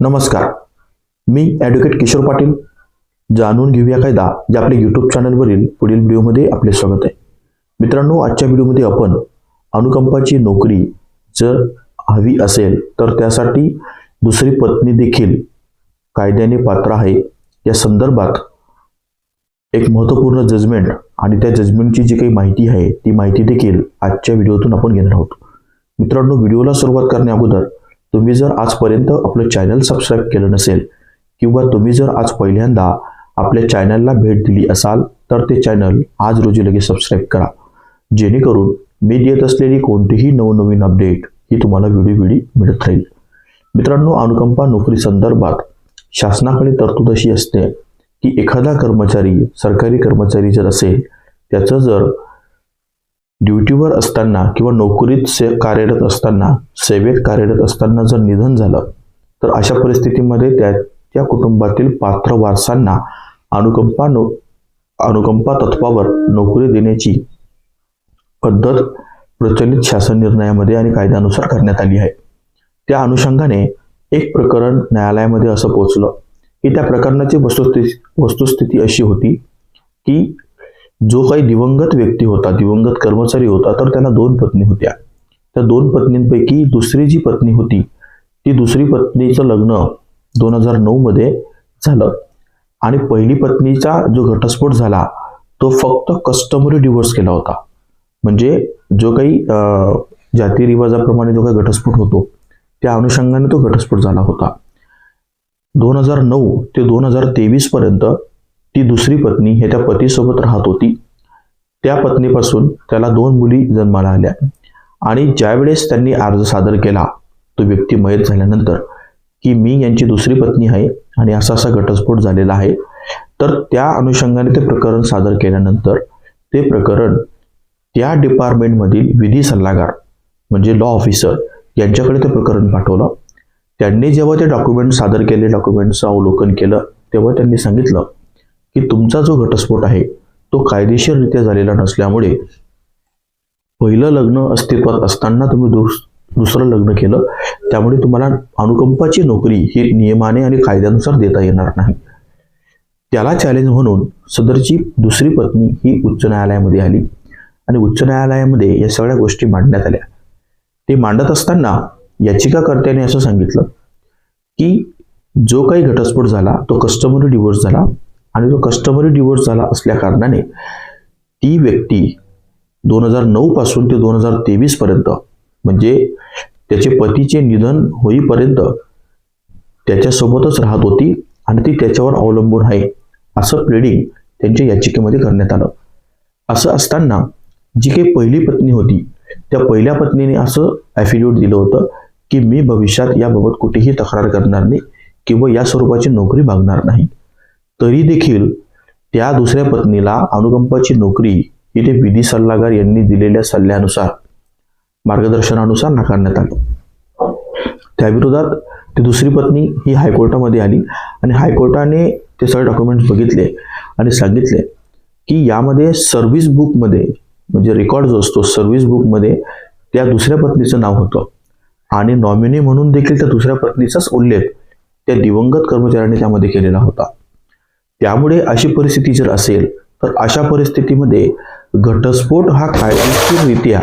नमस्कार. मी ॲडव्होकेट किशोर पाटील. जाणून घेऊया कायदा या आपल्या यूट्यूब चॅनलवरील पुढील व्हिडिओमध्ये आपले स्वागत आहे. मित्रांनो आजच्या व्हिडिओमध्ये आपण अनुकंपाची नोकरी जर हवी असेल तर त्यासाठी दुसरी पत्नी देखील कायद्याने पात्र आहे. या संदर्भात एक महत्त्वपूर्ण जजमेंट आणि त्या जजमेंटची जी काही माहिती आहे ती माहिती देखील आजच्या व्हिडिओतून आपण घेणार आहोत. मित्रांनो व्हिडिओला सुरुवात करण्या अगोदर तुम्ही जर आजपर्यंत आपलं चॅनल सबस्क्राईब केलं नसेल किंवा तुम्ही जर आज पहिल्यांदा आपल्या चॅनलला भेट दिली असाल तर ते चॅनल आज रोजी लगेच सबस्क्राईब करा. जेणेकरून मी देत असलेली कोणतीही नवनवीन अपडेट ही तुम्हाला व्हिडिओ मिळत राहील. मित्रांनो अनुकंपा नोकरी संदर्भात शासनाकडे तरतूद अशी असते की एखादा कर्मचारी सरकारी कर्मचारी जर असेल त्याचं जर ड्युटीवर असताना किंवा नोकरीत से कार्यरत असताना सेवेत कार्यरत असताना जर निधन झालं तर अशा परिस्थितीमध्ये त्या त्या कुटुंबातील पात्र वारसांना अनुकंपा नो अनुकंपा तत्वावर नोकरी देण्याची पद्धत प्रचलित शासन निर्णयामध्ये आणि कायद्यानुसार करण्यात आली आहे. त्या अनुषंगाने एक प्रकरण न्यायालयामध्ये असं पोचलं की त्या प्रकरणाची वस्तुस्थिती वस्तुस्थिती अशी होती की जो काही दिवंगत व्यक्ती होता दिवंगत कर्मचारी होता तर त्याला दोन पत्नी होत्या. त्या दोन पत्नींपैकी दुसरी जी पत्नी होती ती दुसरी पत्नीचं लग्न दोन हजार नऊमध्ये झालं. आणि पहिली पत्नीचा जो घटस्फोट झाला तो फक्त कस्टमरी डिवोर्स केला होता. म्हणजे जो काही अं, जातीरिवाजाप्रमाणे जो काही घटस्फोट होतो त्या अनुषंगाने तो घटस्फोट झाला होता. दोन हजार नऊ ते दोन हजार तेवीस पर्यंत ती दुसरी पत्नी हे त्या पतीसोबत राहत होती. त्या पत्नीपासून त्याला दोन मुली जन्माला आल्या. आणि ज्यावेळेस त्यांनी अर्ज सादर केला तो व्यक्ती मयत झाल्यानंतर की मी यांची दुसरी पत्नी आहे आणि असा असा घटस्फोट झालेला आहे तर त्या अनुषंगाने ते प्रकरण सादर केल्यानंतर ते प्रकरण त्या डिपार्टमेंटमधील विधी सल्लागार म्हणजे लॉ ऑफिसर यांच्याकडे ते प्रकरण पाठवलं. त्यांनी जेव्हा ते डॉक्युमेंट सादर केले डॉक्युमेंटचं अवलोकन केलं तेव्हा त्यांनी सांगितलं की तुमचा जो घटस्फोट आहे तो कायदेशीररित्या झालेला नसल्यामुळे पहिलं लग्न अस्तित्वात असताना तुम्ही दुस दुसरं लग्न केलं त्यामुळे तुम्हाला अनुकंपाची नोकरी ही नियमाने आणि कायद्यानुसार देता येणार नाही. त्याला चॅलेंज म्हणून सदरची दुसरी पत्नी ही उच्च न्यायालयामध्ये आली आणि उच्च न्यायालयामध्ये या सगळ्या गोष्टी मांडण्यात आल्या. ते मांडत असताना याचिकाकर्त्याने असं सांगितलं की जो काही घटस्फोट झाला तो कस्टमरी डिवोर्स झाला. आणि तो कस्टमरी डिवोर्स झाला असल्या कारणाने ती व्यक्ती दोन हजार नऊ पासून ते दोन हजार तेवीस पर्यंत म्हणजे त्याचे पतीचे निधन होईपर्यंत त्याच्यासोबतच राहत होती आणि ती त्याच्यावर अवलंबून आहे असं प्लेडिंग त्यांच्या याचिकेमध्ये करण्यात आलं. असं असताना जी काही पहिली पत्नी होती त्या पहिल्या पत्नीने असं ॲफिडेविट दिलं होतं की मी भविष्यात याबाबत कुठेही तक्रार करणार नाही किंवा या स्वरूपाची नोकरी मागणार नाही. तरी देखील त्या दुसऱ्या पत्नीला अनुकंपाची नोकरी ही ते विधी सल्लागार यांनी दिलेल्या सल्ल्यानुसार मार्गदर्शनानुसार नाकारण्यात आलं. त्याविरोधात ती दुसरी पत्नी ही हायकोर्टामध्ये आली आणि हायकोर्टाने ते सगळे डॉक्युमेंट्स बघितले आणि सांगितले की यामध्ये सर्व्हिस बुकमध्ये म्हणजे रेकॉर्ड जो असतो सर्व्हिस बुकमध्ये त्या दुसऱ्या पत्नीचं नाव होतं. आणि नॉमिनी म्हणून देखील त्या दुसऱ्या पत्नीचाच उल्लेख त्या दिवंगत कर्मचाऱ्याने त्यामध्ये केलेला होता. त्यामुळे अशी परिस्थिती जर असेल तर अशा परिस्थितीमध्ये घटस्फोट हा कायदेशीररित्या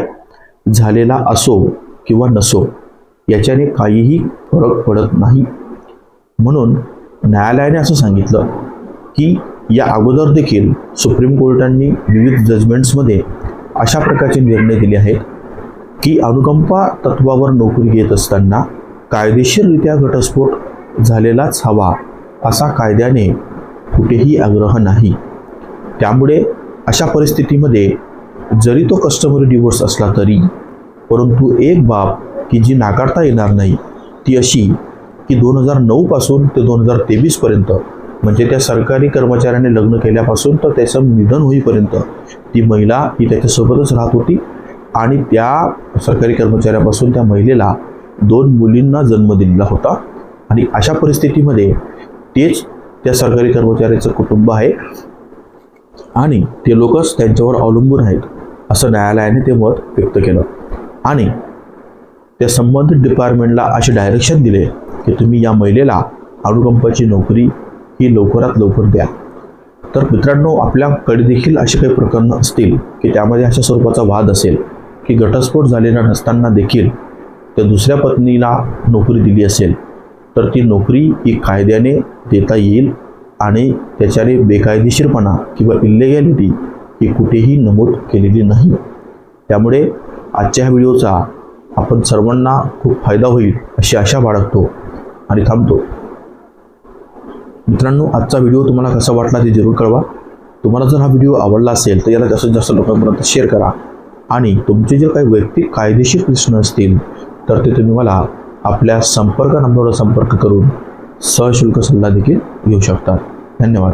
झालेला असो किंवा नसो याच्याने काहीही फरक पडत नाही. म्हणून न्यायालयाने असं सांगितलं की या अगोदर देखील सुप्रीम कोर्टांनी विविध जजमेंट्समध्ये अशा प्रकारचे निर्णय दिले आहेत की अनुकंपा तत्वावर नोकरी घेत असताना कायदेशीररित्या घटस्फोट झालेलाच हवा असा कायद्याने कुठेही आग्रह नाही. त्यामुळे अशा परिस्थितीमध्ये जरी तो कस्टमरी डिवोर्स असला तरी परंतु एक बाब की जी नाकारता येणार नाही ती अशी की दोन हजार नऊपासून ते दोन हजार तेवीसपर्यंत म्हणजे त्या सरकारी कर्मचाऱ्याने लग्न केल्यापासून तर त्याचं निधन होईपर्यंत ती महिला ही त्याच्यासोबतच राहत होती आणि त्या सरकारी कर्मचाऱ्यापासून त्या महिलेला दोन मुलींना जन्म दिलेला होता. आणि अशा परिस्थितीमध्ये तेच त्या सरकारी कर्मचाऱ्याचं कुटुंब आहे. आणि ते लोकच त्यांच्यावर अवलंबून आहेत असं न्यायालयाने ते मत व्यक्त केलं. आणि त्या संबंधित डिपार्टमेंटला असे डायरेक्शन दिले की तुम्ही या महिलेला अनुकंपाची नोकरी ही लवकरात लवकर द्या. तर मित्रांनो आपल्याकडे देखील असे काही प्रकरणं असतील की त्यामध्ये अशा स्वरूपाचा वाद असेल की घटस्फोट झालेला नसताना देखील त्या दुसऱ्या पत्नीला नोकरी दिली असेल तर ती नोकरी ही कायद्याने देता येईल आणि त्याच्याने बेकायदेशीरपणा किंवा इल्लेगॅलिटी ही कुठेही नमूद केलेली नाही. त्यामुळे आजच्या ह्या व्हिडिओचा आपण सर्वांना खूप फायदा होईल अशी आशा बाळगतो आणि थांबतो. मित्रांनो आजचा व्हिडिओ तुम्हाला कसा वाटला ते जरूर कळवा. तुम्हाला जर हा व्हिडिओ आवडला असेल तर याला जास्तीत जास्त लोकांपर्यंत शेअर करा. आणि तुमचे जे काही वैयक्तिक कायदेशीर प्रश्न असतील तर ते तुम्ही मला आपल्या संपर्क नंबरवर संपर्क करून सशुल्क सल्ला देखील घेऊ शकतात. धन्यवाद.